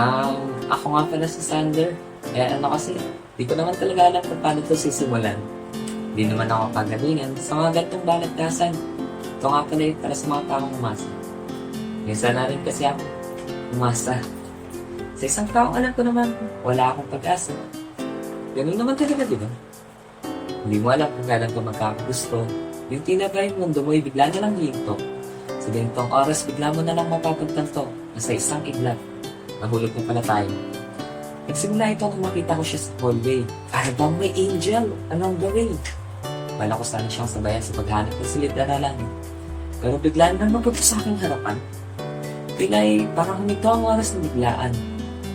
Um, ako nga pala si Sander. Eh ano kasi, di ko naman talaga alam kung paano ito sisimulan. Di naman ako pagalingan sa mga gantong balagtasan. Ito nga pala yung para sa mga taong umasa. Minsan na rin kasi ako umasa. Sa isang taong alam ko naman, wala akong pag-asa. Ganun naman talaga, di ba? Hindi mo alam kung kailan ka magkakagusto. Yung tinagay mundo mo bigla na lang hihinto. Sa ganitong oras, bigla mo na lang mapapagtanto na sa isang iglap. Nahulog na pala tayo. Nagsimula ito nung makita ko siya sa hallway. Para bang may angel along the way. Wala ko sana siyang sabayan sa paghanap ng silid na lang. Pero biglaan na mabuto sa aking harapan. Pilay, parang humito ang oras ng biglaan.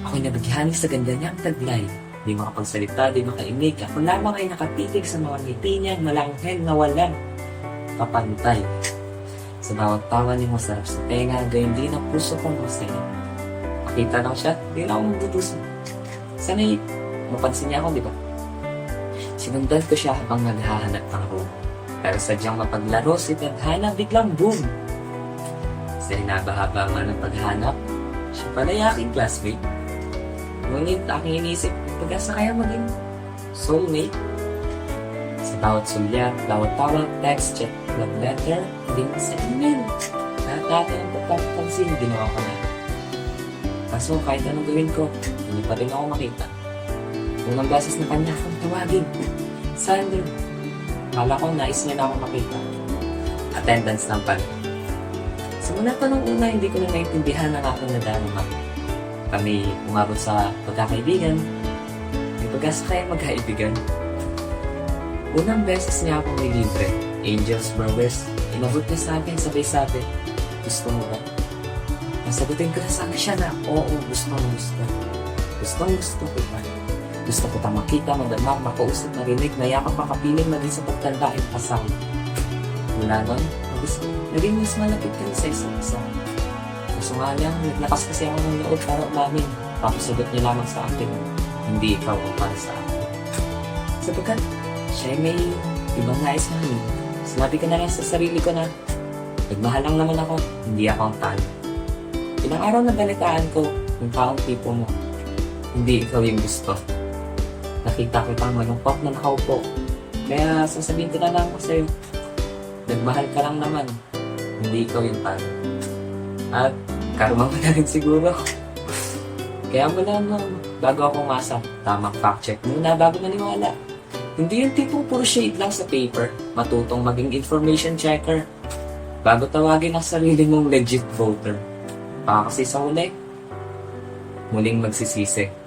Ako'y nabighani sa ganda niyang taglay. Di makapagsalita, di makainig. Ako lamang ay nakatitig sa mga ngiti niyang malanghel na walang kapantay. Sa bawat tawa ni masarap sa tenga, gayon din ang puso kong masaya. Makita lang siya, di na ako magdudusa. Sana'y mapansin niya ako, di ba? Sinundan ko siya habang naghahanap ng room. Pero sadyang mapaglaro si Tadhana biglang boom. Sa hinabahaba nga ng paghanap, siya pala yung aking classmate. Ngunit aking inisip, pag-asa kaya maging soulmate? Sa bawat sulyap, bawat tawag, text, chat, love letter, din sa email. Lahat natin ang pagpapansin, ginawa ko na. Kaso kahit anong gawin ko, hindi pa rin ako makita. Unang beses na kanya akong tawagin. Sandro. Kala ko nais niya na ako makita. Attendance lang pala. Simula pa nung una, hindi ko na naintindihan ang aking nadarama. Kami umabot sa pagkakaibigan. May pag-asa kaya magkaibigan. Unang beses niya akong may libre. Angels Brothers. Inabot niya sa akin sabay-sabi. Gusto mo ba? Nasagutin ko na sana siya na, oo, gusto mo gusto. Gustong gusto ko ba? Gusto ko pa makita, madama, makausap, marinig, mayakap, makapiling, maging sa pagtanda ay kasama. Mula nun, nagis- naging mas malapit kami sa isa't isa. Gusto nga lang, naglakas kasi ako ng loob para umamin. Tapos sagot niya lamang sa akin, hindi ikaw ang para sa akin. Sapagkat, siya ay may ibang nais na. Sinabi ko na lang sa sarili ko na, nagmahal lang naman ako, hindi ako ang talo. Ilang araw na balitaan ko, yung taong tipo mo, hindi ikaw yung gusto. Nakita ko pang malungkot na nakaupo. Kaya sasabihin ko na lang ako sa'yo, nagmahal ka lang naman, hindi ikaw yung talo. At karma mo na rin siguro. Kaya mula nung bago ako umasa, tamang fact check muna bago maniwala. Hindi yung tipong puro shade lang sa paper, matutong maging information checker. Bago tawagin ang sarili mong legit voter. Baka kasi sa huli, muling magsisisi.